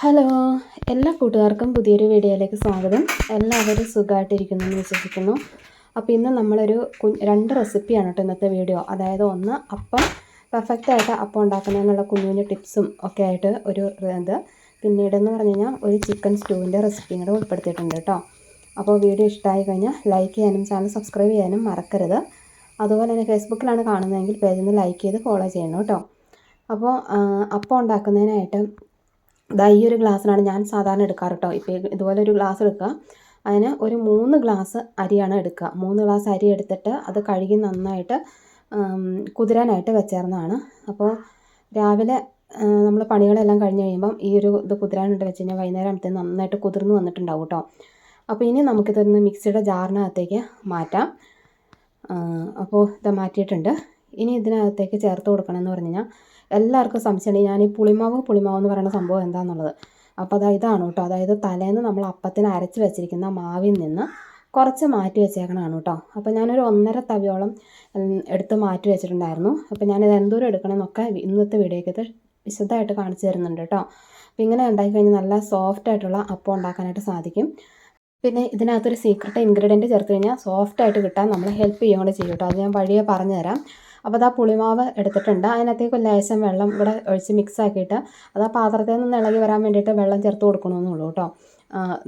Hello എല്ലാ കൂട്ടുകാർക്കും പുതിയൊരു വീഡിയോയിലേക്ക് സ്വാഗതം. എല്ലാവരും സുഖമായിട്ടിരിക്കുന്നു എന്ന് വിശ്വസിക്കുന്നു. അപ്പോൾ ഇന്ന് നമ്മളൊരു രണ്ട് റെസിപ്പിയാണ് കേട്ടോ ഇന്നത്തെ വീഡിയോ. അതായത് ഒന്ന് അപ്പം പെർഫെക്റ്റായിട്ട് അപ്പം ഉണ്ടാക്കുന്നതിനുള്ള കുഞ്ഞു കുഞ്ഞു ടിപ്സും ഒക്കെ ആയിട്ട് ഒരു ഇത്. പിന്നീടെന്ന് പറഞ്ഞു കഴിഞ്ഞാൽ ഒരു ചിക്കൻ സ്റ്റൂവിന്റെ റെസിപ്പിയും കൂടെ ഉൾപ്പെടുത്തിയിട്ടുണ്ട് കേട്ടോ. അപ്പോൾ വീഡിയോ ഇഷ്ടമായി കഴിഞ്ഞാൽ ലൈക്ക് ചെയ്യാനും ചാനൽ സബ്സ്ക്രൈബ് ചെയ്യാനും മറക്കരുത്. അതുപോലെ തന്നെ ഫേസ്ബുക്കിലാണ് കാണുന്നതെങ്കിൽ പേജിൽ നിന്ന് ലൈക്ക് ചെയ്ത് ഫോളോ ചെയ്യണം കേട്ടോ. അപ്പോൾ അപ്പം ഉണ്ടാക്കുന്നതിനായിട്ട് ഇതാ ഈ ഒരു ഗ്ലാസ്സിനാണ് ഞാൻ സാധാരണ എടുക്കാറ് കേട്ടോ ഇപ്പോൾ ഇതുപോലെ ഒരു ഗ്ലാസ് എടുക്കുക. അതിന് ഒരു മൂന്ന് ഗ്ലാസ് അരിയാണ് എടുക്കുക. മൂന്ന് ഗ്ലാസ് അരി എടുത്തിട്ട് അത് കഴുകി നന്നായിട്ട് കുതിരാനായിട്ട് വെച്ചേർന്നതാണ്. അപ്പോൾ രാവിലെ നമ്മൾ പണികളെല്ലാം കഴിഞ്ഞ് കഴിയുമ്പം ഈ ഒരു ഇത് കുതിരാനായിട്ട് വെച്ച് കഴിഞ്ഞാൽ വൈകുന്നേരം ആകുമ്പോഴത്തേന് നന്നായിട്ട് കുതിർന്ന് വന്നിട്ടുണ്ടാവും കേട്ടോ അപ്പോൾ ഇനി നമുക്കിതൊന്ന് മിക്സിയുടെ ജാറിനകത്തേക്ക് മാറ്റാം. അപ്പോൾ ഇത് മാറ്റിയിട്ടുണ്ട്. ഇനി ഇതിനകത്തേക്ക് ചേർത്ത് കൊടുക്കണമെന്ന് പറഞ്ഞു കഴിഞ്ഞാൽ എല്ലാവർക്കും സംശയമുണ്ട് ഞാൻ ഈ പുളിമാവ് പുളിമാവ് എന്ന് പറയുന്ന സംഭവം എന്താണെന്നുള്ളത് അപ്പോൾ അതായത് ഇതാണ് കേട്ടോ. അതായത് തലേന്ന് നമ്മൾ അപ്പത്തിന് അരച്ച് വെച്ചിരിക്കുന്ന മാവിൽ നിന്ന് കുറച്ച് മാറ്റി വെച്ചേക്കണമാണ് കേട്ടോ. അപ്പോൾ ഞാനൊരു ഒന്നര തവിയോളം എടുത്ത് മാറ്റി വെച്ചിട്ടുണ്ടായിരുന്നു. അപ്പോൾ ഞാനിത് എന്തോരം എടുക്കണമെന്നൊക്കെ ഇന്നത്തെ വീഡിയോക്കത്ത് വിശദമായിട്ട് കാണിച്ചു തരുന്നുണ്ട് കേട്ടോ. അപ്പോൾ ഇങ്ങനെ ഉണ്ടാക്കി കഴിഞ്ഞാൽ നല്ല സോഫ്റ്റ് ആയിട്ടുള്ള അപ്പം ഉണ്ടാക്കാനായിട്ട് സാധിക്കും. പിന്നെ ഇതിനകത്തൊരു സീക്രട്ട് ഇൻഗ്രീഡിയന്റ് ചേർത്ത് കഴിഞ്ഞാൽ സോഫ്റ്റ് ആയിട്ട് കിട്ടാൻ നമ്മളെ ഹെൽപ്പ് ചെയ്യുകയും കൂടെ ചെയ്യും കേട്ടോ. അത് ഞാൻ വഴിയെ പറഞ്ഞു തരാം അപ്പോൾ അതാ പുളിമാവ് എടുത്തിട്ടുണ്ട്. അതിനകത്തേക്ക് ലേശം വെള്ളം ഇവിടെ ഒഴിച്ച് മിക്സ് ആക്കിയിട്ട് അത് ആ പാത്രത്തിൽ നിന്ന് ഇളകി വരാൻ വേണ്ടിയിട്ട് വെള്ളം ചേർത്ത് കൊടുക്കണമെന്നുള്ളൂ കേട്ടോ.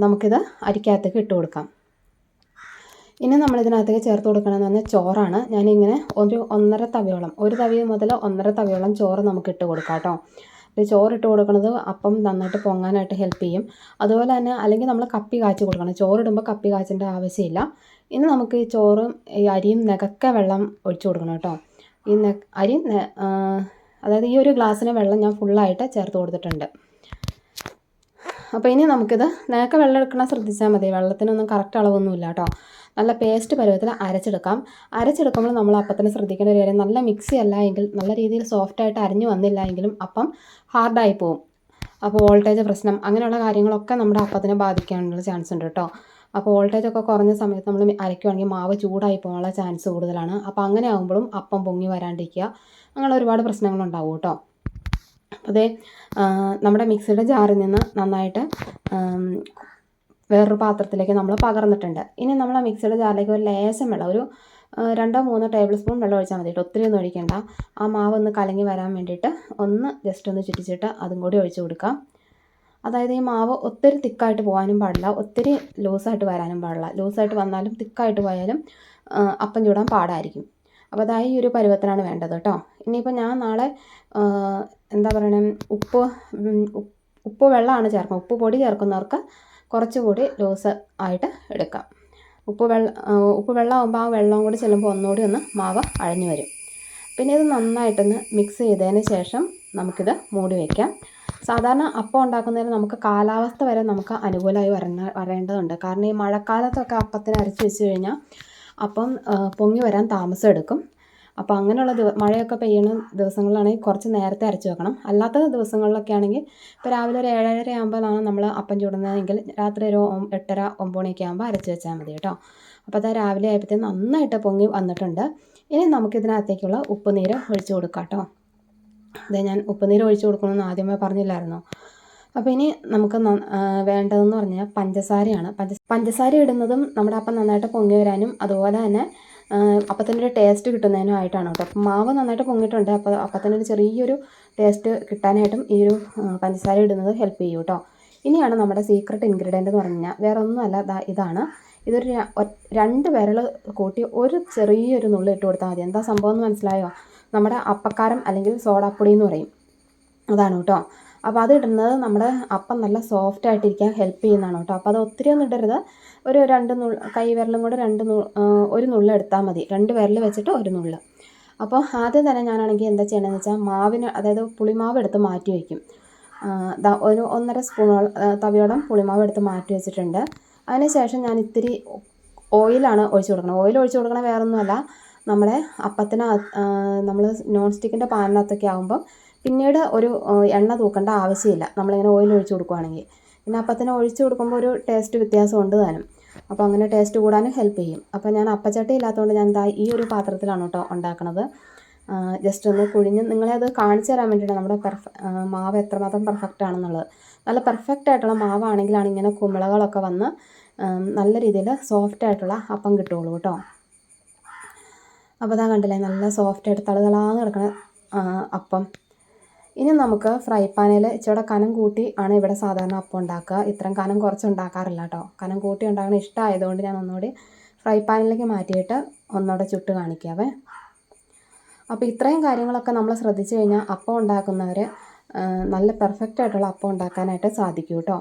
നമുക്കിത് അരിക്കകത്തേക്ക് ഇട്ട് കൊടുക്കാം. ഇനി നമ്മൾ ഇതിനകത്തേക്ക് ചേർത്ത് കൊടുക്കണമെന്ന് പറഞ്ഞാൽ ചോറാണ്. ഞാനിങ്ങനെ ഒരു ഒന്നര തവിയോളം ഒരു തവി മുതൽ ഒന്നര തവിയോളം ചോറ് നമുക്ക് ഇട്ട് കൊടുക്കാം കേട്ടോ. ചോറ് ഇട്ട് കൊടുക്കുന്നത് അപ്പം നന്നായിട്ട് പൊങ്ങാനായിട്ട് ഹെൽപ്പ് ചെയ്യും. അതുപോലെ തന്നെ അല്ലെങ്കിൽ നമ്മൾ കപ്പി കാച്ചി കൊടുക്കണം. ചോറിടുമ്പോൾ കപ്പി കാച്ചേണ്ട ആവശ്യമില്ല. ഇനി നമുക്ക് ഈ ചോറും ഈ അരിയും നികക്ക വെള്ളം ഒഴിച്ചു കൊടുക്കണം കേട്ടോ. ഈ അരി അതായത് ഈ ഒരു ഗ്ലാസ്സിന് വെള്ളം ഞാൻ ഫുള്ളായിട്ട് ചേർത്ത് കൊടുത്തിട്ടുണ്ട്. അപ്പോൾ ഇനി നമുക്കിത് നേക്ക വെള്ളം എടുക്കണ ശ്രദ്ധിച്ചാൽ മതി. വെള്ളത്തിനൊന്നും കറക്റ്റ് അളവൊന്നുമില്ല കേട്ടോ. നല്ല പേസ്റ്റ് പരുവത്തിൽ അരച്ചെടുക്കാം. അരച്ചെടുക്കുമ്പോൾ നമ്മൾ അപ്പത്തിന് ശ്രദ്ധിക്കേണ്ട ഒരു കാര്യം നല്ല മിക്സി അല്ല എങ്കിൽ നല്ല രീതിയിൽ സോഫ്റ്റായിട്ട് അരിഞ്ഞു വന്നില്ല എങ്കിലും അപ്പം ഹാർഡായി പോവും. അപ്പോൾ വോൾട്ടേജ് പ്രശ്നം അങ്ങനെയുള്ള കാര്യങ്ങളൊക്കെ നമ്മുടെ അപ്പത്തിനെ ബാധിക്കാനുള്ള ചാൻസ് ഉണ്ട് കേട്ടോ. അപ്പോൾ വോൾട്ടേജ് ഒക്കെ കുറഞ്ഞ സമയത്ത് നമ്മൾ അരയ്ക്കുവാണെങ്കിൽ മാവ് ചൂടായി പോകാനുള്ള ചാൻസ് കൂടുതലാണ്. അപ്പോൾ അങ്ങനെ ആകുമ്പോഴും അപ്പം പൊങ്ങി വരാണ്ടിരിക്കുക. അങ്ങനെ ഒരുപാട് പ്രശ്നങ്ങളുണ്ടാവും കേട്ടോ. അതേ നമ്മുടെ മിക്സിയുടെ ജാറിൽ നിന്ന് നന്നായിട്ട് വേറൊരു പാത്രത്തിലേക്ക് നമ്മൾ പകർന്നിട്ടുണ്ട്. ഇനി നമ്മൾ ആ മിക്സിയുടെ ജാറിലേക്ക് ഒരു ലേശം വെള്ളം ഒരു രണ്ടോ മൂന്നോ ടേബിൾ സ്പൂൺ വെള്ളം ഒഴിച്ചാൽ മതി ഒത്തിരി ഒന്നും ഒഴിക്കേണ്ട. ആ മാവ് ഒന്ന് കലങ്ങി വരാൻ വേണ്ടിയിട്ട് ഒന്ന് ജസ്റ്റ് ഒന്ന് ചുറ്റിച്ചിട്ട് അതും കൂടി ഒഴിച്ചു കൊടുക്കാം. അതായത് ഈ മാവ് ഒത്തിരി തിക്കായിട്ട് പോകാനും പാടില്ല ഒത്തിരി ലൂസായിട്ട് വരാനും പാടില്ല. ലൂസായിട്ട് വന്നാലും തിക്കായിട്ട് പോയാലും അപ്പം ചൂടാൻ പാടായിരിക്കും. അപ്പോൾ അതായി ഈ ഒരു പരുവത്തിനാണ് വേണ്ടത് കേട്ടോ. ഇനിയിപ്പോൾ ഞാൻ നാളെ എന്താ പറയണേ ഉപ്പ് ഉപ്പ് വെള്ളമാണ് ചേർക്കുന്നത്. ഉപ്പ് പൊടി ചേർക്കുന്നവർക്ക് കുറച്ചുകൂടി ലൂസ് ആയിട്ട് എടുക്കാം. ഉപ്പ് വെള്ളം ഉപ്പ് വെള്ളമാകുമ്പോൾ ആ വെള്ളം കൂടി ചെല്ലുമ്പോൾ ഒന്നുകൂടി ഒന്ന് മാവ് അഴഞ്ഞു വരും. പിന്നെ ഇത് നന്നായിട്ടൊന്ന് മിക്സ് ചെയ്തതിന് ശേഷം നമുക്കിത് മൂടി വയ്ക്കാം സാധാരണ അപ്പം ഉണ്ടാക്കുന്നതിന് നമുക്ക് കാലാവസ്ഥ വരെ നമുക്ക് അനുകൂലമായി വരണ വരേണ്ടതുണ്ട്. കാരണം ഈ മഴക്കാലത്തൊക്കെ അപ്പത്തിന് അരച്ച് വെച്ച് കഴിഞ്ഞാൽ അപ്പം പൊങ്ങി വരാൻ താമസം എടുക്കും. അപ്പോൾ അങ്ങനെയുള്ള ദിവ മഴയൊക്കെ പെയ്യുന്ന ദിവസങ്ങളിലാണെങ്കിൽ കുറച്ച് നേരത്തെ അരച്ച് വെക്കണം. അല്ലാത്ത ദിവസങ്ങളിലൊക്കെ ആണെങ്കിൽ ഇപ്പോൾ രാവിലെ ഒരു ഏഴര ആകുമ്പോഴാണ് നമ്മൾ അപ്പം ചുടുന്നതെങ്കിൽ രാത്രി ഒരു എട്ടര ഒമ്പത് മണിയൊക്കെ ആകുമ്പോൾ അരച്ച് വെച്ചാൽ മതി കേട്ടോ. അപ്പോൾ അത് രാവിലെ ആയപ്പോഴത്തേക്കും നന്നായിട്ട് പൊങ്ങി വന്നിട്ടുണ്ട്. ഇനി നമുക്കിതിനകത്തേക്കുള്ള ഉപ്പ് നീര് ഒഴിച്ച് കൊടുക്കാം കേട്ടോ. അതെ ഞാൻ ഉപ്പുനീര് ഒഴിച്ച് കൊടുക്കണമെന്ന് ആദ്യമേ പറഞ്ഞില്ലായിരുന്നോ? അപ്പോൾ ഇനി നമുക്ക് വേണ്ടതെന്ന് പറഞ്ഞാൽ പഞ്ചസാരയാണ്. പഞ്ച പഞ്ചസാര ഇടുന്നതും നമ്മുടെ അപ്പം നന്നായിട്ട് പൊങ്ങി വരാനും അതുപോലെ തന്നെ അപ്പത്തിന്റെ ഒരു ടേസ്റ്റ് കിട്ടുന്നതിനും ആയിട്ടാണ് കേട്ടോ. അപ്പം മാവ് നന്നായിട്ട് പൊങ്ങിയിട്ടുണ്ട്. അപ്പോൾ അപ്പത്തിന്റെ ഒരു ചെറിയൊരു ടേസ്റ്റ് കിട്ടാനായിട്ടും ഈ ഒരു പഞ്ചസാര ഇടുന്നത് ഹെൽപ്പ് ചെയ്യും കേട്ടോ. ഇനിയാണ് നമ്മുടെ സീക്രട്ട് ഇൻഗ്രീഡിയന്റ് എന്ന് പറഞ്ഞാൽ വേറെ ഒന്നുമല്ല ഇതാണ്. ഇതൊരു രണ്ട് വിരൽ കൂട്ടി ഒരു ചെറിയൊരു നുള്ളി ഇട്ട് കൊടുത്താൽ മതി. എന്താ സംഭവം എന്ന് മനസ്സിലായോ? നമ്മുടെ അപ്പക്കാരം അല്ലെങ്കിൽ സോഡാപ്പൊടി എന്ന് പറയും. അതാണ് കേട്ടോ. അപ്പോൾ അത് ഇടുന്നത് നമ്മുടെ അപ്പം നല്ല സോഫ്റ്റ് ആയിട്ടിരിക്കാൻ ഹെൽപ്പ് ചെയ്യുന്നതാണ് കേട്ടോ. അപ്പോൾ അത് ഒത്തിരി ഒന്നും ഇടരുത്. ഒരു രണ്ട് നുള്ള് കൈ വിരലും കൂടെ രണ്ട് ഒരു നുള്ളി എടുത്താൽ മതി. രണ്ട് വിരൽ വെച്ചിട്ട് ഒരു നുള്ളി. അപ്പോൾ ആദ്യം തന്നെ ഞാനാണെങ്കിൽ എന്താ ചെയ്യണമെന്ന് വെച്ചാൽ മാവിന് അതായത് പുളിമാവ് എടുത്ത് മാറ്റി വയ്ക്കും. ഒരു ഒന്നര സ്പൂണോളം തവിയോളം പുളിമാവ് എടുത്ത് മാറ്റി വെച്ചിട്ടുണ്ട്. അതിനുശേഷം ഞാൻ ഇത്തിരി ഓയിലാണ് ഒഴിച്ച് കൊടുക്കണം. ഓയിൽ ഒഴിച്ച് കൊടുക്കണത് വേറൊന്നുമല്ല. നമ്മുടെ അപ്പത്തിന് നമ്മൾ നോൺ സ്റ്റിക്കിന്റെ പാനിനകത്തൊക്കെ ആകുമ്പം പിന്നീട് ഒരു എണ്ണ തൂക്കേണ്ട ആവശ്യമില്ല. നമ്മളിങ്ങനെ ഓയിൽ ഒഴിച്ച് കൊടുക്കുകയാണെങ്കിൽ പിന്നെ അപ്പത്തിന് ഒഴിച്ച് കൊടുക്കുമ്പോൾ ഒരു ടേസ്റ്റ് വ്യത്യാസമുണ്ട് താനും. അപ്പോൾ അങ്ങനെ ടേസ്റ്റ് കൂടാനും ഹെൽപ്പ് ചെയ്യും. അപ്പോൾ ഞാൻ അപ്പച്ചട്ടി ഇല്ലാത്തതുകൊണ്ട് ഞാൻ എന്താ ഈ ഒരു പാത്രത്തിലാണ് കേട്ടോ ഉണ്ടാക്കുന്നത് ജസ്റ്റ് ഒന്ന് കുഴിഞ്ഞ് നിങ്ങളെ അത് കാണിച്ചു തരാൻ വേണ്ടിയിട്ടാണ്. നമ്മുടെ പെർഫെ മാവ് എത്രമാത്രം പെർഫെക്റ്റ് ആണെന്നുള്ളത്. നല്ല പെർഫെക്റ്റ് ആയിട്ടുള്ള മാവാണെങ്കിലാണ് ഇങ്ങനെ കുമിളകളൊക്കെ വന്ന് നല്ല രീതിയിൽ സോഫ്റ്റ് ആയിട്ടുള്ള അപ്പം കിട്ടുള്ളൂ കേട്ടോ. അപ്പോൾ അതാ കണ്ടില്ലേ നല്ല സോഫ്റ്റ് ആയിട്ട് തളുതളാന്ന് കിടക്കണ അപ്പം. ഇനി നമുക്ക് ഫ്രൈ പാനിൽ ഇച്ചിരി കനം കൂട്ടി ആണ് ഇവിടെ സാധാരണ അപ്പം ഉണ്ടാക്കുക. ഇത്രയും കനം കുറച്ച് ഉണ്ടാക്കാറില്ല കേട്ടോ. കനം കൂട്ടി ഉണ്ടാക്കണ ഇഷ്ടമായതുകൊണ്ട് ഞാൻ ഒന്നുകൂടി ഫ്രൈ പാനിലേക്ക് മാറ്റിയിട്ട് ഒന്നുകൂടെ ചുട്ട് കാണിക്കാവേ. അപ്പോൾ ഇത്രയും കാര്യങ്ങളൊക്കെ നമ്മൾ ശ്രദ്ധിച്ചു കഴിഞ്ഞാൽ അപ്പം ഉണ്ടാക്കുന്നവർ നല്ല പെർഫെക്റ്റ് ആയിട്ടുള്ള അപ്പം ഉണ്ടാക്കാനായിട്ട് സാധിക്കും കേട്ടോ.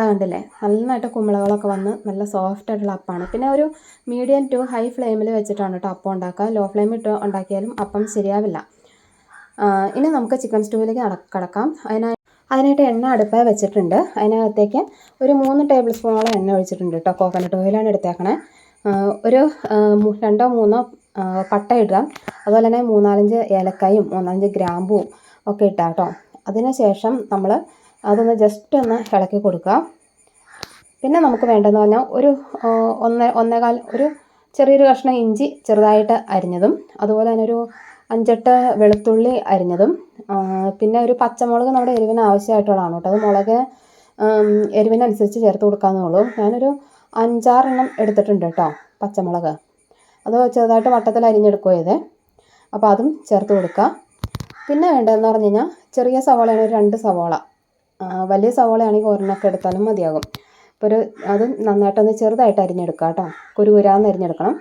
ഇതാ കണ്ടില്ലേ നന്നായിട്ട് കുമ്പളകളൊക്കെ വന്ന് നല്ല സോഫ്റ്റ് ആയിട്ടുള്ള അപ്പമാണ് പിന്നെ ഒരു മീഡിയം ടു ഹൈ ഫ്ലെയിമിൽ വെച്ചിട്ടാണ് കേട്ടോ അപ്പം ഉണ്ടാക്കുക. ലോ ഫ്ലെയിമിൽ ഇട്ട് ഉണ്ടാക്കിയാലും അപ്പം ശരിയാവില്ല. ഇനി നമുക്ക് ചിക്കൻ സ്റ്റൂവിലേക്ക് കടക്കാം. അതിനായി അതിനായിട്ട് എണ്ണ അടുപ്പായി വെച്ചിട്ടുണ്ട്. അതിനകത്തേക്ക് ഒരു മൂന്ന് ടേബിൾ സ്പൂണോളം എണ്ണ ഒഴിച്ചിട്ടുണ്ട് കേട്ടോ കോക്കനട്ട് ഓയിലാണ് എടുത്തേക്കണേ. ഒരു രണ്ടോ മൂന്നോ പട്ട ഇടുക. അതുപോലെ തന്നെ മൂന്നാലഞ്ച് ഏലക്കായും മൂന്നാലഞ്ച് ഗ്രാമ്പുവും ഒക്കെ ഇട്ടാം കേട്ടോ അതിനുശേഷം നമ്മൾ അതൊന്ന് ജസ്റ്റ് ഒന്ന് ഇളക്കി കൊടുക്കുക പിന്നെ നമുക്ക് വേണ്ടതെന്ന് പറഞ്ഞാൽ ഒരു ഒന്ന് ഒന്നേ ഒന്നേകാൽ ഒരു ചെറിയൊരു കഷ്ണം ഇഞ്ചി ചെറുതായിട്ട് അരിഞ്ഞതും അതുപോലെ തന്നെ ഒരു അഞ്ചെട്ട് വെളുത്തുള്ളി അരിഞ്ഞതും പിന്നെ ഒരു പച്ചമുളക് നമ്മുടെ എരിവിന് ആവശ്യമായിട്ടുള്ളതാണ് കേട്ടോ. അത് മുളക് എരിവിനനുസരിച്ച് ചേർത്ത് കൊടുക്കാവുന്നേ ഉള്ളൂ. ഞാനൊരു അഞ്ചാറെണ്ണം എടുത്തിട്ടുണ്ട് കേട്ടോ പച്ചമുളക്. അത് ചെറുതായിട്ട് വട്ടത്തിൽ അരിഞ്ഞെടുക്കുക ചെയ്തേ അപ്പോൾ അതും ചേർത്ത് കൊടുക്കുക പിന്നെ വേണ്ടതെന്ന് പറഞ്ഞു കഴിഞ്ഞാൽ ചെറിയ സവാളയാണ് രണ്ട് സവാള. വലിയ സവോളയാണെങ്കിൽ ഒരെണ്ണമൊക്കെ എടുത്താലും മതിയാകും. അപ്പോൾ ഒരു അത് നന്നായിട്ടൊന്ന് ചെറുതായിട്ട് അരിഞ്ഞെടുക്കുക കേട്ടോ. കുരുകുരാന്ന് അരിഞ്ഞെടുക്കണം.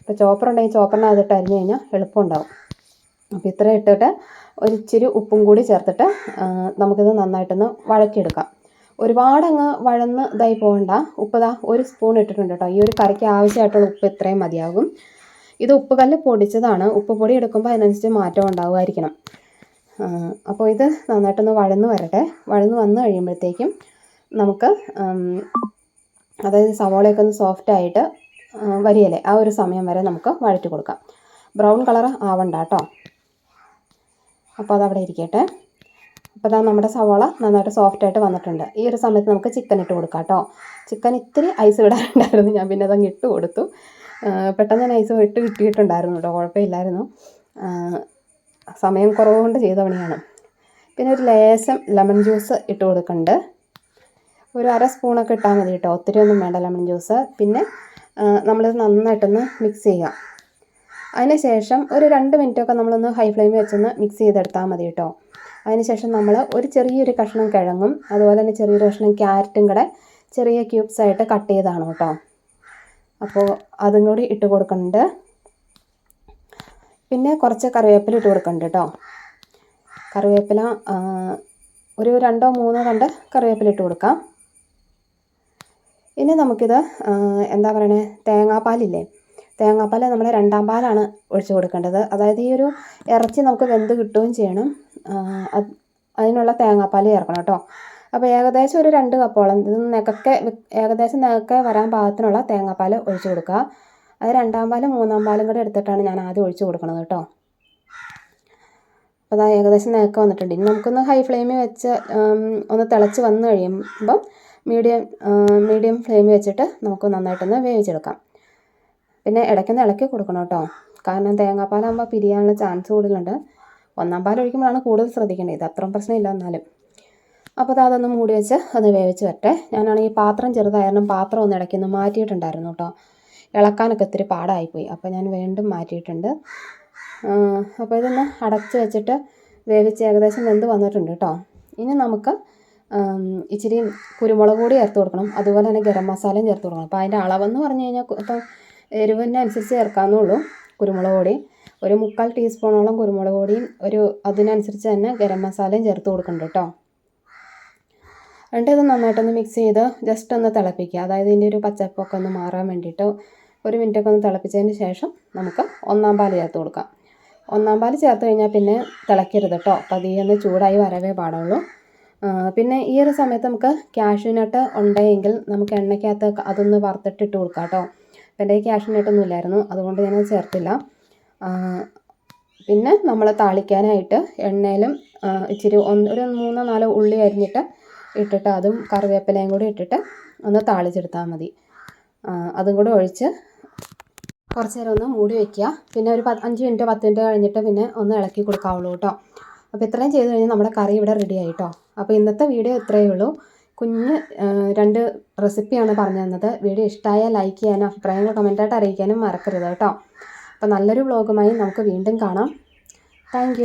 ഇപ്പോൾ ചോപ്പർ ഉണ്ടെങ്കിൽ ചോപ്പറിനകത്തിട്ട് അരിഞ്ഞു കഴിഞ്ഞാൽ എളുപ്പമുണ്ടാവും അപ്പോൾ ഇത്ര ഇട്ടിട്ട് ഒരു ഇച്ചിരി ഉപ്പും കൂടി ചേർത്തിട്ട് നമുക്കിത് നന്നായിട്ടൊന്ന് വഴക്കിയെടുക്കാം ഒരുപാട് അങ്ങ് വഴന്ന് ഇതായി പോകണ്ട. ഉപ്പ് ദാ ഒരു സ്പൂൺ ഇട്ടിട്ടുണ്ട് കേട്ടോ. ഈ ഒരു കറിക്ക് ആവശ്യമായിട്ടുള്ള ഉപ്പ് ഇത്രയും മതിയാകും. ഇത് ഉപ്പ് കല്ല് പൊടിച്ചതാണ്. ഉപ്പ് പൊടി എടുക്കുമ്പോൾ അതിനനുസരിച്ച് മാറ്റം ഉണ്ടാവുമായിരിക്കണം. ആ, അപ്പോൾ ഇത് നന്നായിട്ടൊന്ന് വഴന്ന് വരട്ടെ. വഴന്ന് വന്ന് കഴിയുമ്പോഴത്തേക്കും നമുക്ക് അതായത് സവോളയൊക്കെ ഒന്ന് സോഫ്റ്റ് ആയിട്ട് വരികയില്ലേ? ആ ഒരു സമയം വരെ നമുക്ക് വഴറ്റി കൊടുക്കാം. ബ്രൗൺ കളർ ആവണ്ട കേട്ടോ. അപ്പോൾ അതവിടെ ഇരിക്കട്ടെ. അപ്പോൾ അതാ നമ്മുടെ സവോള നന്നായിട്ട് സോഫ്റ്റ് ആയിട്ട് വന്നിട്ടുണ്ട്. ഈ ഒരു സമയത്ത് നമുക്ക് ചിക്കൻ ഇട്ട് കൊടുക്കാം കേട്ടോ. ചിക്കൻ ഇത്തിരി ഐസ് വിടാറുണ്ടായിരുന്നു ഞാൻ പിന്നെ അതങ്ങ് ഇട്ട് കൊടുത്തു. പെട്ടെന്ന് തന്നെ ഐസ് ഇട്ട് കിട്ടിയിട്ടുണ്ടായിരുന്നു കേട്ടോ. കുഴപ്പമില്ലായിരുന്നു. സമയം കുറവ് കൊണ്ട് ചെയ്ത പണിയാണ്. പിന്നെ ഒരു ലേശം ലെമൺ ജ്യൂസ് ഇട്ട് കൊടുക്കുന്നുണ്ട് ഒരു അര സ്പൂണൊക്കെ ഇട്ടാൽ മതി കേട്ടോ. ഒത്തിരി ഒന്നും വേണ്ട ലെമൺ ജ്യൂസ് പിന്നെ നമ്മളിത് നന്നായിട്ടൊന്ന് മിക്സ് ചെയ്യുക അതിന് ശേഷം ഒരു രണ്ട് മിനിറ്റൊക്കെ നമ്മളൊന്ന് ഹൈ ഫ്ലെയിമിൽ വെച്ചൊന്ന് മിക്സ് ചെയ്തെടുത്താൽ മതി കേട്ടോ. അതിന് ശേഷം നമ്മൾ ഒരു ചെറിയൊരു കഷ്ണം കിഴങ്ങും അതുപോലെ തന്നെ ചെറിയൊരു കഷ്ണം ക്യാരറ്റും കൂടെ ചെറിയ ക്യൂബ്സായിട്ട് കട്ട് ചെയ്താണ് കേട്ടോ. അപ്പോൾ അതും കൂടി ഇട്ട് കൊടുക്കുന്നുണ്ട് പിന്നെ കുറച്ച് കറിവേപ്പില ഇട്ട് കൊടുക്കുന്നുണ്ട് കേട്ടോ കറിവേപ്പില ഒരു രണ്ടോ മൂന്നോ കണ്ട് കറിവേപ്പില ഇട്ട് കൊടുക്കാം. ഇനി നമുക്കിത് എന്താ പറയണേ തേങ്ങാപ്പാലില്ലേ? തേങ്ങാപ്പാൽ നമ്മൾ രണ്ടാം പാലാണ് ഒഴിച്ചു കൊടുക്കേണ്ടത്. അതായത് ഈ ഒരു ഇറച്ചി നമുക്ക് വെന്ത് കിട്ടുകയും ചെയ്യണം. അതിനുള്ള തേങ്ങാപ്പാൽ ചേർക്കണം കേട്ടോ അപ്പോൾ ഏകദേശം ഒരു രണ്ട് കപ്പോളം ഇത് നെക്കൊക്കെ ഏകദേശം നെക്കൊക്കെ വരാൻ പാകത്തിനുള്ള തേങ്ങാപ്പാൽ ഒഴിച്ചു കൊടുക്കുക. അത് രണ്ടാം പാലും മൂന്നാം പാലും കൂടെ എടുത്തിട്ടാണ് ഞാൻ ആദ്യം ഒഴിച്ച് കൊടുക്കുന്നത് കേട്ടോ. അപ്പോൾ അതാ ഏകദേശം നേക്ക വന്നിട്ടുണ്ട്. ഇനി നമുക്കൊന്ന് ഹൈ ഫ്ലെയിമിൽ വെച്ച് ഒന്ന് തിളച്ച് വന്നു കഴിയുമ്പം മീഡിയം മീഡിയം ഫ്ലെയിമിൽ വെച്ചിട്ട് നമുക്ക് നന്നായിട്ടൊന്ന് വേവിച്ചെടുക്കാം. പിന്നെ ഇടയ്ക്കൊന്ന് ഇളക്കി കൊടുക്കണം കേട്ടോ. കാരണം തേങ്ങാപ്പാലാകുമ്പോൾ പിരിയാനുള്ള ചാൻസ് കൂടുതലുണ്ട്. ഒന്നാം പാൽ ഒഴിക്കുമ്പോഴാണ് കൂടുതൽ ശ്രദ്ധിക്കേണ്ടത്. ഇത് അത്രയും പ്രശ്നമില്ല എന്നാലും. അപ്പോൾ അത് അതൊന്ന് മൂടി വെച്ച് അത് വേവിച്ച് വരട്ടെ. ഞാനാണെങ്കിൽ പാത്രം ചെറുതായിരുന്നു പാത്രം ഒന്ന് ഇടയ്ക്കൊന്ന് മാറ്റിയിട്ടുണ്ടായിരുന്നു കേട്ടോ. ഇളക്കാനൊക്കെ ഇത്തിരി പാടായിപ്പോയി. അപ്പോൾ ഞാൻ വീണ്ടും മാറ്റിയിട്ടുണ്ട്. അപ്പോൾ ഇതൊന്ന് അടച്ച് വെച്ചിട്ട് വേവിച്ച് ഏകദേശം വെന്ത് വന്നിട്ടുണ്ട് കേട്ടോ ഇനി നമുക്ക് ഇച്ചിരി കുരുമുളക് പൊടി ചേർത്ത് കൊടുക്കണം. അതുപോലെ തന്നെ ഗരം മസാലയും ചേർത്ത് കൊടുക്കണം. അപ്പോൾ അതിന്റെ അളവെന്ന് പറഞ്ഞു കഴിഞ്ഞാൽ ഇപ്പം എരിവിനനുസരിച്ച് ചേർക്കാവുന്നുള്ളൂ കുരുമുളക് പൊടി. ഒരു മുക്കാൽ ടീസ്പൂണോളം കുരുമുളക് പൊടിയും ഒരു അതിനനുസരിച്ച് തന്നെ ഗരം മസാലയും ചേർത്ത് കൊടുക്കുന്നുണ്ട് കേട്ടോ എന്നിട്ട് ഇത് നന്നായിട്ടൊന്ന് മിക്സ് ചെയ്ത് ജസ്റ്റ് ഒന്ന് തിളപ്പിക്കുക. അതായത് ഇതിന്റെ ഒരു പച്ചപ്പൊക്കെ ഒന്ന് മാറാൻ വേണ്ടിയിട്ട് ഒരു മിനിറ്റൊക്കെ ഒന്ന് തിളപ്പിച്ചതിന് ശേഷം നമുക്ക് ഒന്നാം പാൽ ചേർത്ത് കൊടുക്കാം. ഒന്നാം പാൽ ചേർത്ത് കഴിഞ്ഞാൽ പിന്നെ തിളക്കരുത് കേട്ടോ പതിയെ ഒന്ന് ചൂടായി വരവേ പാടുള്ളൂ. പിന്നെ ഈ ഒരു സമയത്ത് നമുക്ക് കാഷ്യൂ നട്ട് ഉണ്ടെങ്കിൽ നമുക്ക് എണ്ണയ്ക്കകത്ത് അതൊന്ന് വറുത്തിട്ടിട്ട് കൊടുക്കാം കേട്ടോ എന്റെ കാഷ്യൂ നട്ടൊന്നും ഇല്ലായിരുന്നു. അതുകൊണ്ട് ഞാനത് ചേർത്തില്ല. പിന്നെ നമ്മൾ താളിക്കാനായിട്ട് എണ്ണയിലും ഇച്ചിരി ഒന്ന് ഒരു മൂന്നോ നാലോ ഉള്ളി അരിഞ്ഞിട്ട് ഇട്ടിട്ട് അതും കറിവേപ്പിലയും കൂടി ഇട്ടിട്ട് ഒന്ന് താളിച്ചെടുത്താൽ മതി. അതും കൂടി ഒഴിച്ച് കുറച്ച് നേരം ഒന്ന് മൂടി വയ്ക്കുക പിന്നെ ഒരു അഞ്ച് മിനിറ്റ് പത്ത് മിനിറ്റ് കഴിഞ്ഞിട്ട് പിന്നെ ഒന്ന് ഇളക്കി കൊടുക്കാവുള്ളൂ കേട്ടോ. അപ്പോൾ ഇത്രയും ചെയ്ത് കഴിഞ്ഞാൽ നമ്മുടെ കറി ഇവിടെ റെഡി ആയിട്ടോ അപ്പോൾ ഇന്നത്തെ വീഡിയോ ഇത്രയേ ഉള്ളൂ. കുഞ്ഞ് രണ്ട് റെസിപ്പിയാണ് പറഞ്ഞു തന്നത്. വീഡിയോ ഇഷ്ടമായാൽ ലൈക്ക് ചെയ്യാനും അഭിപ്രായങ്ങൾ കമന്റായിട്ട് അറിയിക്കാനും മറക്കരുത് കേട്ടോ. അപ്പോൾ നല്ലൊരു വ്ളോഗുമായി നമുക്ക് വീണ്ടും കാണാം. താങ്ക്